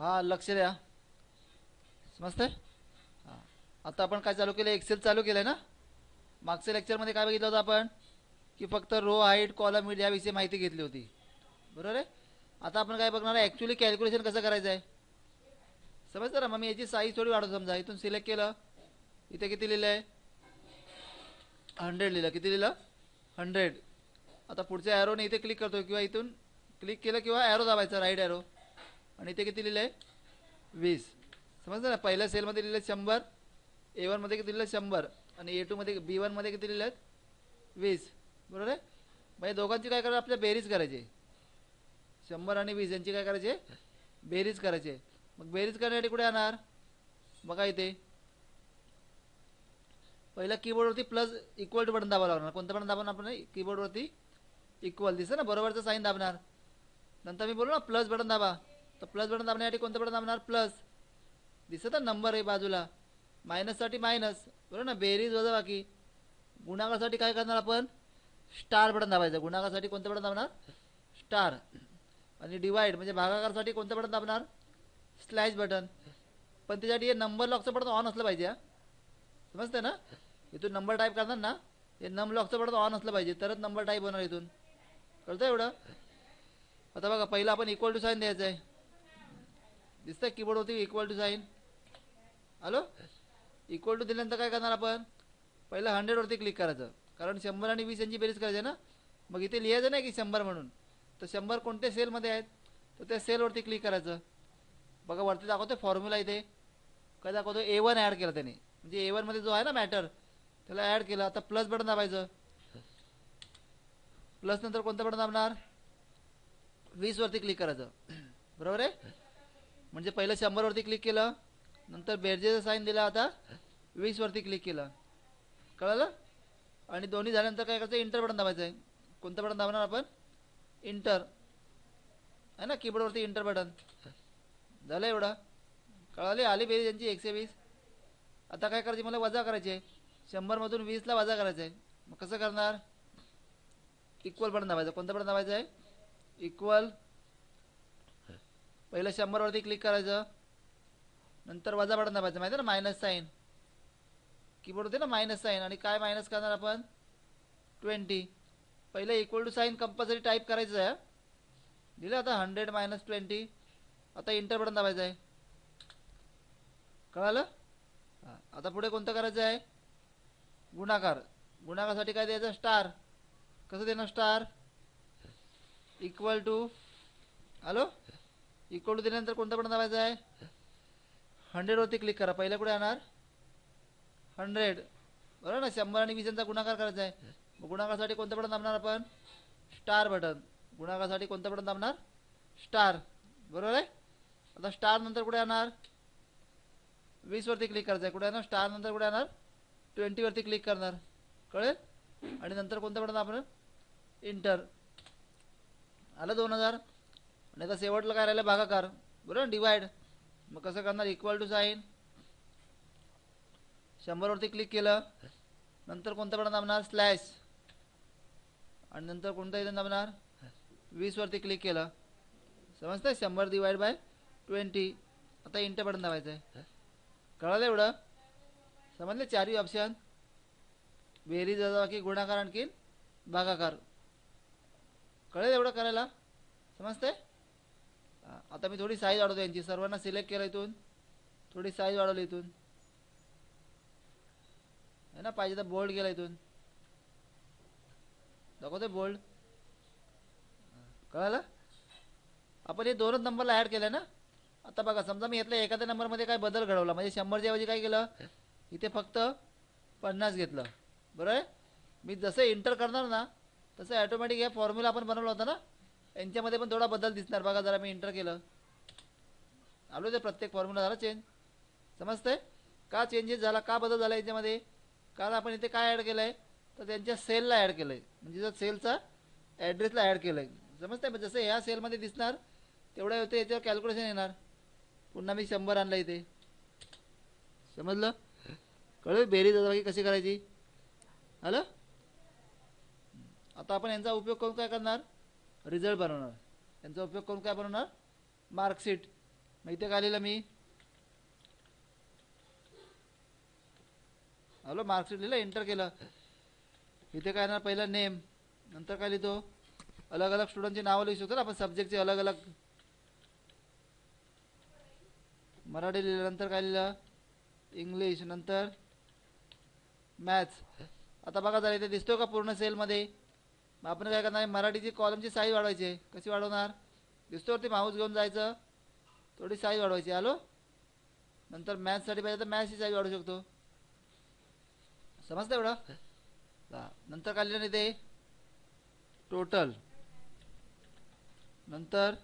हां लक्ष द्या. समजतंय? हां. आता आपण काय चालू केलं एक्सेल चालू केलं आहे ना? मागच्या लेक्चरमध्ये काय बघितलं होतं आपण? की फक्त रो हाईट कॉलम मीड याविषयी माहिती घेतली होती. बरोबर आहे? आता आपण काय बघणार आहे? ॲक्च्युली कॅल्क्युलेशन कसं करायचं आहे समजतं ना? मग मी याची साईज थोडी वाढवतो समजा. इथून सिलेक्ट केलं. इथे किती लिहिलं आहे हंड्रेड लिहिलं. किती लिहिलं? हंड्रेड आता पुढच्या ॲरोने इथे क्लिक करतो किंवा इथून क्लिक केलं किंवा ॲरो दाबायचा राईट ॲरो आणि इथे किती लिहिलं आहे वीस. समजतं ना? पहिल्या सेलमध्ये लिहिलं शंभर ए वनमध्ये किती लिहिलं शंभर. आणि ए टूमध्ये बी वनमध्ये किती लिहिलं आहेत वीस. बरोबर आहे? मग या दोघांची काय करायचं? आपल्या बेरीज करायची शंभर आणि वीस यांची काय करायची बेरीज करायची मग बेरीज करण्यासाठी कुठे येणार बघा इथे. पहिला कीबोर्डवरती प्लस इक्वल टू बटन दाबावं लागणार. कोणतं बटन दाबणार आपण? कीबोर्डवरती इक्वल दिसतं ना? बरोबरचं साईन दाबणार. नंतर मी बोलू ना प्लस बटन दाबा. तर प्लस बटन दाबण्यासाठी कोणतं बटन दाबणार? प्लस दिसत ना नंबर आहे बाजूला. मायनससाठी मायनस बरोबर ना? बेरीज वजा बाकी गुणाकारासाठी काय करणार आपण? स्टार बटन दाबायचं. गुणाकारासाठी कोणतं बटन दाबणार? स्टार आणि डिवाइड म्हणजे भागाकारासाठी कोणतं बटन दाबणार? स्लॅश बटन पण त्याच्यासाठी हे नंबर लॉकचं बटन ऑन असलं पाहिजे समजते समजतं ना? इथून नंबर टाईप करणार ना? हे नम लॉकचं बटन ऑन असलं पाहिजे. तरच नंबर टाईप होणार इथून. कळतं एवढं? आता बघा पहिलं आपण इक्वल टू साईन द्यायचं आहे दिसतंय कीबोर्डवरती equal to sign hello equal to दिल्यानंतर काय करणार आपण? पहिलं हंड्रेडवरती क्लिक करायचं. कारण शंभर आणि वीस यांची बेरीज करायची आहे ना? मग इथे लिहायचं नाही की शंभर म्हणून. तर शंभर कोणत्या सेलमध्ये आहेत? तर त्या सेलवरती क्लिक करायचं. बघा वरती दाखवतो फॉर्म्युला इथे. काय दाखवतो ए वन ॲड केलं त्याने. म्हणजे ए वनमध्ये जो आहे ना मॅटर त्याला ॲड केलं. आता प्लस बटन दाबायचं. प्लस नंतर कोणतं बटन दाबणार? वीसवरती क्लिक करायचं. बरोबर आहे? म्हणजे पहिलं शंभरवरती क्लिक केलं नंतर बेरजेचं साईन दिला आता वीसवरती क्लिक केलं. कळलं? आणि दोन्ही झाल्यानंतर काय करायचं? इंटर बटन दाबायचं आहे. कोणतं बटन दाबणार आपण? इंटर आहे ना? कीबोर्डवरती इंटर बटन झालं एवढं? कळाली? आली बेरीज यांची एकशे वीस. आता काय करायची? मला वजा करायची आहे. शंभरमधून वीसला वजा करायचं आहे. मग कसं करणार? इक्वल बटन दाबायचं. कोणतं बटन दाबायचं आहे? इक्वल पहिलं शंभरवरती क्लिक करायचं. नंतर वजा बटन दाबायचं. माहिती आहे ना? मायनस साईन कीबोर्ड होते ना? मायनस साईन आणि काय मायनस करणार आपण? ट्वेंटी पहिलं equal to sign compulsory type करायचं आहे. दिलं आता हंड्रेड मायनस ट्वेंटी आता इंटर बटन दाबायचं आहे. कळालं? हां. आता पुढे कोणतं करायचं आहे? गुणाकार. गुणाकारासाठी काय द्यायचं? स्टार कसं देणार? स्टार इक्वल टू हॅलो इकडून दिल्यानंतर कोणतं बटन दाबायचं आहे हंड्रेडवरती क्लिक करा पहिल्या कुठे येणार हंड्रेड बरोबर ना शंभर आणि वीसांचा गुणाकार करायचा आहे मग गुणाकारासाठी कोणतं बटन दाबणार आपण स्टार बटन गुणाकारासाठी कोणतं बटन दाबणार स्टार बरोबर आहे आता स्टार नंतर कुठे येणार वीसवरती क्लिक करायचं आहे कुठे येणार स्टार नंतर कुठे येणार ट्वेंटीवरती क्लिक करणार कळेल आणि नंतर कोणतं बटन आपण इंटर आलं दोन हजार आणि आता शेवटला काय राहिलं? भागाकार. बरोबर? डिवाइड मग कसं करणार? इक्वल टू साईन शंभरवरती क्लिक केलं. नंतर कोणतं बटन दाबणार स्लॅश आणि नंतर कोणतं इथं दाबणार वीसवरती क्लिक केलं. समजतं शंभर डिवाइड बाय ट्वेंटी आता इंटर बटन दाबायचं आहे कळालं एवढं? समजले? चारही ऑप्शन बेरीज की गुणाकार आणखीन भागाकार. कळेल एवढं करायला? समजते आता मी थोडी साईज वाढवतो यांची. सर्वांना सिलेक्ट केलं इथून. थोडी साईज वाढवली इथून. आहे ना पाहिजे तर बोल्ड केला इथून. दाखवते बोल्ड कळालं? आपण हे दोनच नंबरला ॲड केलं ना? आता बघा समजा मी यातल्या एखाद्या नंबरमध्ये काय बदल घडवला. म्हणजे शंभरच्या ऐवजी काय केलं? इथे फक्त पन्नास घेतलं. बरोबर आहे? मी जसं इंटर करणार ना तसं ॲटोमॅटिक हे फॉर्म्युला आपण बनवला होता ना? यांच्यामध्ये पण थोडा बदल दिसणार. बघा जरा मी इंटर केलं. आलो ते प्रत्येक फॉर्म्युला झाला चेंज समजतंय? का चेंजेस झाला? का बदल झाला याच्यामध्ये? कारण आपण इथे काय ॲड केलं आहे तर त्यांच्या सेलला ॲड केलं आहे म्हणजे जर सेलचा ॲड्रेसला ॲड केलं आहे समजतंय? आहे जसं ह्या सेलमध्ये दिसणार तेवढ्या होते याच्यावर कॅल्क्युलेशन येणार. पुन्हा मी शंभर आणलं इथे. समजलं? कळलं? बेरीज बाकी कशी करायची? हॅलो आता आपण यांचा उपयोग करून काय करणार? रिझल्ट बनवणार. यांचा उपयोग करून काय बनवणार? मार्कशीट. मग इथे काय लिहिलं मी? हॅलो मार्कशीट लिहिलं एंटर केलं. इथे काय येणार? पहिलं नेम. नंतर काय लिहितो? अलग अलग स्टुडंटची नावं लिहू शकतो ना आपण सब्जेक्टचे अलग अलग मराठी लिहिलं नंतर काय लिहिलं? इंग्लिश. नंतर मॅथ्स. आता बघा जरा इथे दिसतो का पूर्ण सेलमध्ये? मग आपण काय करणार? आहे मराठीची कॉलमची साईज वाढवायची. आहे कशी वाढवणार? दिसतो वरती माऊस घेऊन जायचं. थोडी साईज वाढवायची. आलो नंतर मॅथ्ससाठी पाहिजे तर मॅथ्सची साईज वाढवू शकतो. समजतं एवढं? हा. नंतर काय लिहिलं इथे टोटल नंतर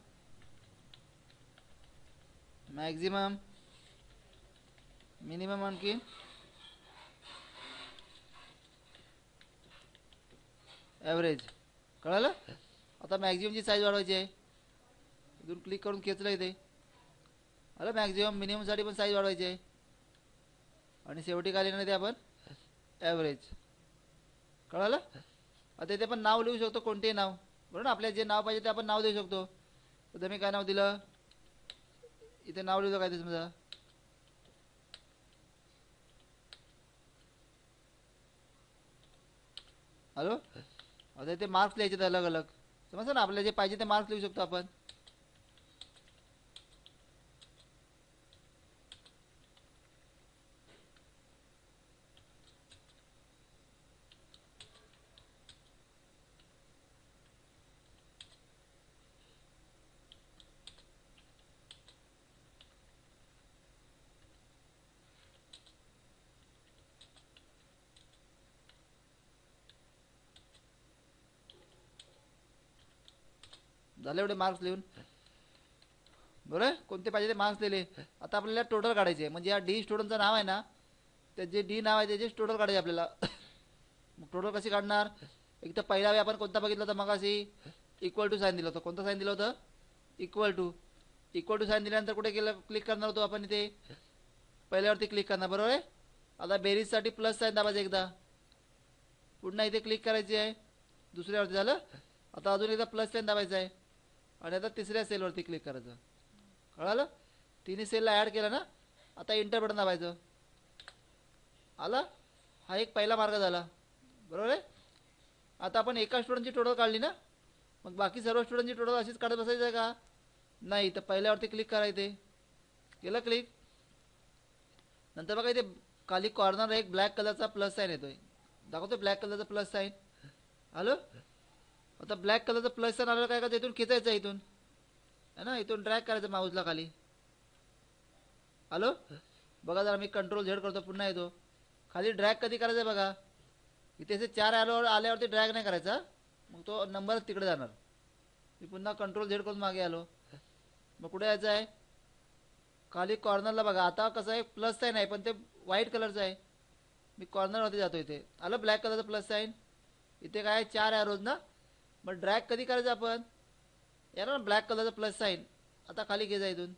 मॅक्झिमम मिनिमम आणखी ॲव्हरेज कळालं? आता मॅक्झिममची साईज वाढवायची आहे. इथून क्लिक करून खेचलं इथे. आलं मॅक्झिमम मिनिममसाठी पण साईज वाढवायची आहे. आणि शेवटी काय लिहिणार ते आपण? ॲव्हरेज कळालं? आता इथे पण नाव लिहू शकतो कोणतेही नाव. बरोबर? ना आपल्याला जे नाव पाहिजे ते आपण नाव देऊ शकतो. तर मी काय नाव दिलं? इथे नाव लिहिलं काय ते समजा? हॅलो आता ते मार्क्स लिहायचे अलग अलग समजतं ना? आपल्याला जे पाहिजे ते मार्क्स लिहू शकतो आपण. झाले एवढे मार्क्स लिहून? बरोबर आहे? कोणते पाहिजे ते मार्क्स लिहिले. आता आपल्याला टोटल काढायचे. आहे. म्हणजे या डी स्टुडंटचं नाव आहे ना ते जे डी नाव आहे त्याचे टोटल काढायचे आपल्याला. मग टोटल कशी काढणार? एक तर पहिला वेळी आपण कोणता बघितलं होता मग अशी इक्वल टू साईन दिलं होतं. कोणतं साईन दिलं होतं? Equal to equal to sign दिल्यानंतर कुठे केलं? क्लिक करणार होतो आपण इथे. पहिल्यावरती क्लिक करणार. बरोबर आहे? आता बेरीजसाठी प्लस साईन दाबायचं एकदा. पुन्हा इथे क्लिक करायची आहे. दुसऱ्यावरती झालं? आता अजून एकदा प्लस साईन दाबायचं आहे. आणि आता तिसऱ्या सेलवरती क्लिक करायचं. कळालं? तिन्ही सेलला ॲड केलं ना? आता इंटर बटन दाबायचं. आला? हा एक पहिला मार्ग झाला. बरोबर आहे? आता आपण एका स्टुडंटची टोटल काढली ना? मग बाकी सर्व स्टुडंटची टोटल अशीच काढत बसायचं आहे का? नाही तर पहिल्यावरती क्लिक करायचे केलं क्लिक नंतर बघा इथे खाली कॉर्नर एक ब्लॅक कलरचा प्लस साईन येतोय. दाखवतो ब्लॅक कलरचा प्लस साईन हॅलो आता ब्लॅक कलरचं प्लस साईन आलं काय का इथून खेचायचं आहे इथून? है ना? इथून ड्रॅग करायचं माऊसला खाली. हॅलो बघा जरा मी कंट्रोल झेड करतो पुन्हा येतो. खाली ड्रॅग कधी करायचं आहे बघा? इथे असे चार आल्यावर आल्यावरती ड्रॅग नाही करायचा मग तो नंबरच तिकडे जाणार. मी पुन्हा कंट्रोल झेड करून मागे आलो. मग कुठे यायचं आहे? खाली कॉर्नरला बघा. आता कसं आहे प्लस साईन आहे पण ते व्हाईट कलरचं आहे. मी कॉर्नरवरती जातो इथे. आलं ब्लॅक कलरचं प्लस साईन इथे काय चार ॲरोज ना? मग ड्रॅग कधी करायचं आपण? यार ना ब्लॅक कलरचं प्लस साईन आता खाली घे जा इथून.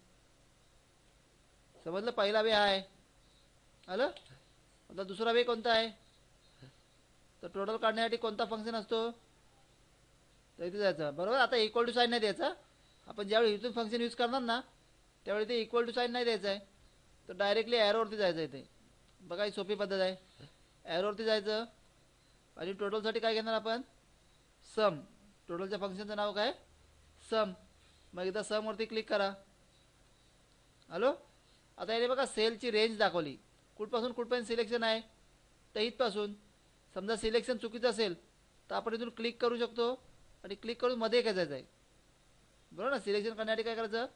समजलं? पहिला वे हा आहे आलं? आता दुसरा वे कोणता आहे? तर टोटल काढण्यासाठी कोणता फंक्शन असतो? तर इथे जायचं. बरोबर? आता इक्वल टू साईन नाही द्यायचा. आपण ज्यावेळी इथून फंक्शन यूज करणार ना त्यावेळी ते इक्वल टू साईन नाही द्यायचं आहे. तर डायरेक्टली ॲरोवरती जायचं इथे. बघा ही सोपी पद्धत आहे. ॲरोवरती जायचं. आणि टोटलसाठी काय घेणार आपण? सम टोटलच्या फंक्शनचं नाव काय? सम. मग एकदा समवरती क्लिक करा. हॅलो आता याने बघा सेलची रेंज दाखवली. कुठपासून कुठपर्यंत सिलेक्शन आहे? तर इथपासून. समजा सिलेक्शन चुकीचं असेल तर आपण इथून क्लिक करू शकतो. आणि क्लिक करून मध्ये खेचायचं आहे. बरोबर ना? सिलेक्शन करण्यासाठी काय करायचं?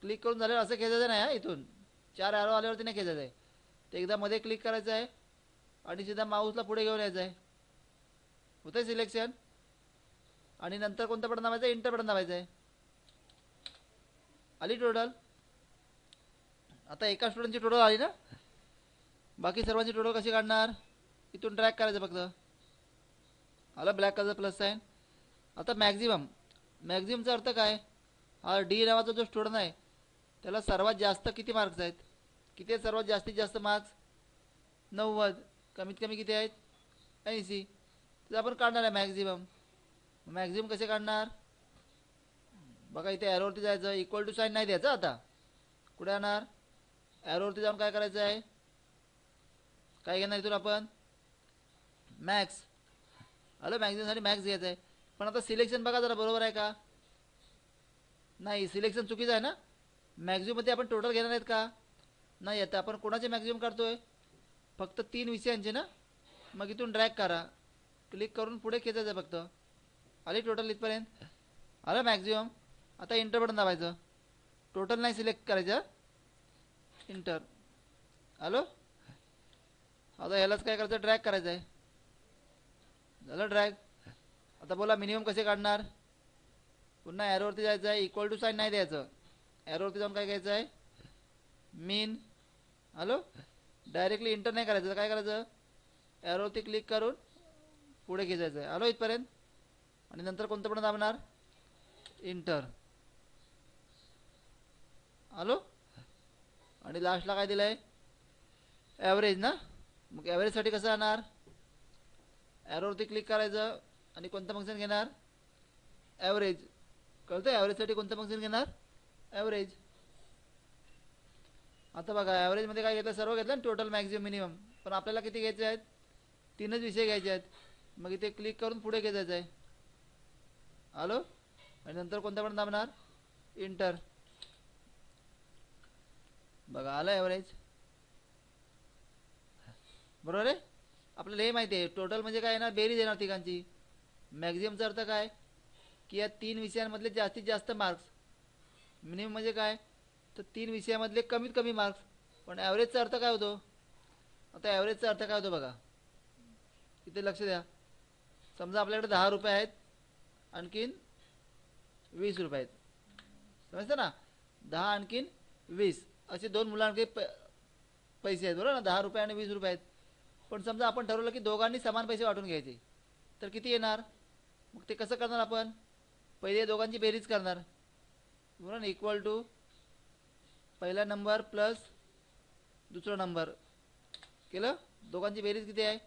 क्लिक करून झाल्यावर असं खेचायचं नाही हा इथून. चार ॲरो आल्यावरती नाही खेचायचं आहे. ते एकदा मध्ये क्लिक करायचं आहे. आणि सीधा माऊसला पुढे घेऊन यायचं आहे. होतं सिलेक्शन आणि नंतर कोणतं बटन दाबायचं इंटर बटन दाबायचं आहे आली टोटल आता एका स्टुडंटची टोटल आली ना? बाकी सर्वांची टोटल कशी काढणार? इथून ट्रॅक करायचं फक्त. आलं ब्लॅक कलरचा प्लस साईन आता मॅक्झिमम मॅक्झिमचा अर्थ काय? हा डी नावाचा जो स्टुडंट आहे त्याला सर्वात जास्त किती मार्क्स आहेत? किती आहेत? सर्वात जास्तीत जास्त मार्क्स नव्वद. कमीत कमी किती आहेत? ऐंशी. तर आपण काढणार आहे मॅक्झिमम मॅक्झिमम कसे काढणार? बघा इथे ॲरोवरती जायचं. इक्वल टू साईन नाही द्यायचं आता. कुठे आणणार ॲरोवरती जाऊन काय करायचं आहे? काय घेणार इथून आपण? मॅक्स हॅलो मॅक्झिमसाठी मॅक्स घ्यायचं आहे पण आता सिलेक्शन बघा जरा बरोबर आहे का? नाही सिलेक्शन चुकीचं आहे ना? मॅक्झिममध्ये आपण टोटल घेणार आहेत का? नाही आता आपण कोणाचे मॅक्झिमम काढतोय? फक्त तीन विषयांचे ना? मग इथून ड्रॅग करा. क्लिक करून पुढे खेचायचं आहे फक्त. आले टोटल इथपर्यंत? आलं मॅक्झिमम आता इंटर बटन दाबायचं. टोटल नाही सिलेक्ट करायचं इंटर हॅलो आता ह्यालाच काय करायचं? ड्रॅग करायचं आहे. झालं ड्रॅग आता बोला मिनिमम कसे काढणार? पुन्हा ॲरोवरती जायचं आहे. इक्वल टू साईन नाही द्यायचं. ॲरोवरती जाऊन काय घ्यायचं आहे? मीन हॅलो डायरेक्टली इंटर नाही करायचं. काय करायचं? ॲरोवरती क्लिक करून पुढे घे जायचं आहे. हॅलो इथपर्यंत? आणि नंतर कोणतं पण दाबणार? इंटर हॅलो आणि लास्टला काय दिलं आहे ॲव्हरेज ना? मग ॲव्हरेजसाठी कसं येणार ॲरोवरती क्लिक करायचं आणि कोणतं फंक्शन घेणार? ॲव्हरेज कळतं ॲव्हरेजसाठी कोणतं फंक्शन घेणार? ॲव्हरेज आता बघा ॲव्हरेजमध्ये काय घेतलं? सर्व घेतलं ना? टोटल मॅक्झिमम मिनिमम पण आपल्याला किती घ्यायचे आहेत? तीनच विषय घ्यायचे आहेत. मग इथे क्लिक करून पुढे घ्यायचं आहे हॅलो आणि नंतर कोणता पण दाबणार इंटर बघा आलं ॲव्हरेज बरोबर आहे? आपल्याला हे माहिती आहे टोटल म्हणजे काय ना बेरीज येणार तिघांची. मॅक्झिममचा अर्थ काय? की या तीन विषयांमधले जास्तीत जास्त मार्क्स मिनिमम म्हणजे काय? तर तीन विषयामधले कमीत कमी मार्क्स पण ॲव्हरेजचा अर्थ काय होतो? आता ॲव्हरेजचा अर्थ काय होतो बघा? इथे लक्ष द्या. समजा आपल्याकडे दहा रुपये आहेत. आणखीन वीस रुपये आहेत. समजतं ना? दहा आणखीन वीस. असे दोन मुलांकडे प पैसे आहेत बरोबर ना? दहा रुपये आणि वीस रुपये आहेत. पण समजा आपण ठरवलं की दोघांनी समान पैसे वाटून घ्यायचे तर किती येणार? मग ते कसं करणार आपण? पहिले दोघांची बेरीज करणार. बरोबर ना? इक्वल टू पहिला नंबर प्लस दुसरा नंबर केलं? दोघांची बेरीज किती आहे?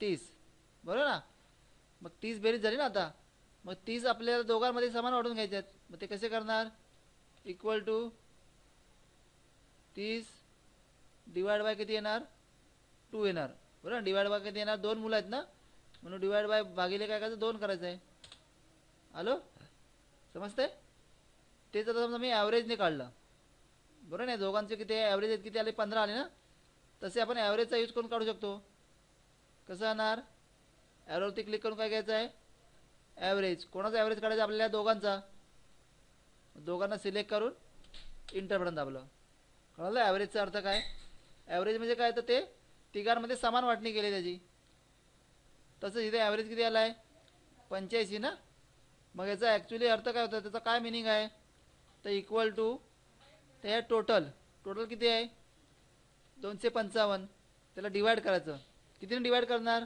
तीस. बरोबर ना? मग तीस बेरीज झाली ना आता. मग तीस आपल्याला दोघांमध्ये समान वाटून घ्यायचे आहेत मग ते कसे करणार? इक्वल टू तीस डिवाइड बाय किती येणार? टू येणार. बरोबर? डिवाइड बाय किती येणार? दोन मुलं आहेत ना? म्हणून डिवाइड बाय भागिले काय करायचं? दोन करायचं आहे. हॅलो समजतंय? ते तर समजा मी ॲव्हरेजने काढलं. बरोबर नाही? दोघांचे किती ॲव्हरेज आहेत किती आले? पंधरा आले ना? तसे आपण ॲव्हरेजचा यूज करून काढू शकतो. कसं येणार ॲरोवरती क्लिक करून काय घ्यायचं आहे? ॲव्हरेज कोणाचा ॲव्हरेज काढायचा? आपल्याला दोघांचा. दोघांना सिलेक्ट करून इंटर बटन दाबलं. कळलं? ॲव्हरेजचा अर्थ काय? ॲव्हरेज म्हणजे काय? तर ते तिघांमध्ये समान वाटणी केली त्याची. तसंच इथे ॲव्हरेज किती आला आहे पंच्याऐंशी ना? मग याचा ॲक्च्युली अर्थ काय होता? त्याचा काय मिनिंग आहे? तर इक्वल टू ते आहे टोटल टोटल किती आहे? दोनशे पंचावन्न. त्याला डिवाईड करायचं. कितीने डिवाईड करणार?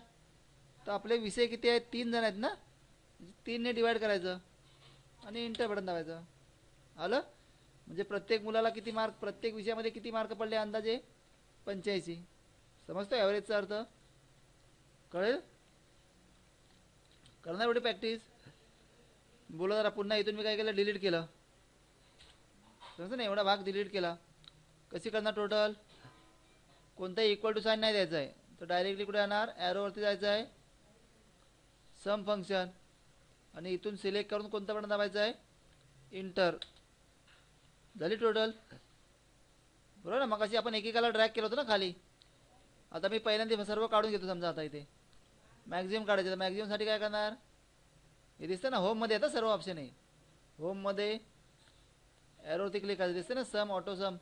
तर आपले विषय किती आहेत? तीन जण आहेत ना? तीनने डिवाइड करायचं. आणि इंटर बटन दाबायचं. आलं? म्हणजे प्रत्येक मुलाला किती मार्क प्रत्येक विषयामध्ये किती मार्क पडले अंदाजे? पंच्याऐंशी. समजतो ॲव्हरेजचा अर्थ? कळेल? करणार एवढी प्रॅक्टिस बोला जरा पुन्हा इथून मी काय केलं? डिलीट केलं. समजतं ना एवढा भाग डिलीट केला. कशी करणार टोटल कोणताही इक्वल टू साईन नाही द्यायचं आहे तर डायरेक्टली कुठे येणार ॲरोवरती जायचं आहे सम फंक्शन आणि इथून सिलेक्ट करून कोणता बटन दाबायचं आहे? इंटर झाली टोटल बरोबर ना? मग अशी आपण एकेकाला ड्रॅग केलं होतं ना खाली. आता मी पहिल्यांदा सर्व काढून घेतो समजा आता इथे. मॅक्झिमम काढायचं. तर मॅक्झिममसाठी काय करणार? हे दिसतं ना? होममध्ये येतं सर्व ऑप्शन आहे. होममध्ये ॲरोवरती क्लिक करायचं. दिसतं ना? सम ऑटो सम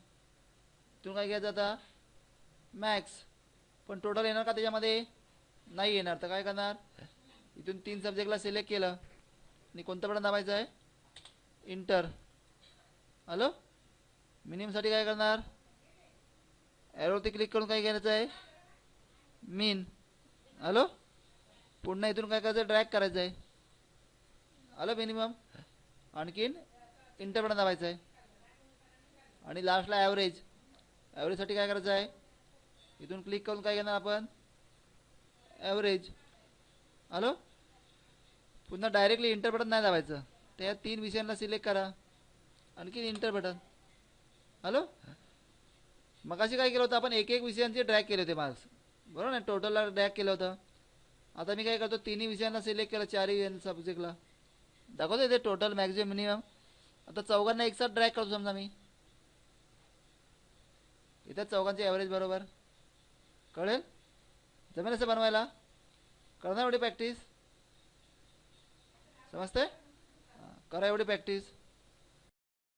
तुम्ही काय घ्यायचं आता? मॅक्स पण टोटल येणार का त्याच्यामध्ये? नाही येणार. तर काय करणार? इथून तीन सब्जेक्टला सिलेक्ट केलं. आणि कोणतं बटन दाबायचं आहे? इंटर हॅलो मिनिममसाठी काय करणार? ॲरोवरती क्लिक करून काय करायचं आहे? मीन हॅलो पुन्हा इथून काय करायचं? ड्रॅग करायचं आहे. हॅलो मिनिमम आणखीन इंटर बटन दाबायचं आहे. आणि लास्टला ॲव्हरेज ॲव्हरेजसाठी काय करायचं आहे? इथून क्लिक करून काय घेणार आपण? ॲव्हरेज हॅलो पुन्हा डायरेक्टली इंटर बटन नाही दाबायचं. त्या तीन विषयांना सिलेक्ट करा. आणखीन इंटर बटन हॅलो मगाशी काय केलं होतं? आपण एक एक विषयांचे ड्रॅक केले होते मार्क्स बरोबर ना? टोटलला ड्रॅक केलं होतं. आता मी काय करतो? तिन्ही विषयांना सिलेक्ट केलं चारही सब्जेक्टला दाखवतो इथे टोटल मॅक्झिमम मिनिमम आता चौघांना एकसाथ ड्रॅक करतो समजा मी. इथं चौघांचे ॲव्हरेज बरोबर. कळेल? जमेल असं बनवायला? करणार एवढी प्रॅक्टिस समजते करा एवढी प्रॅक्टिस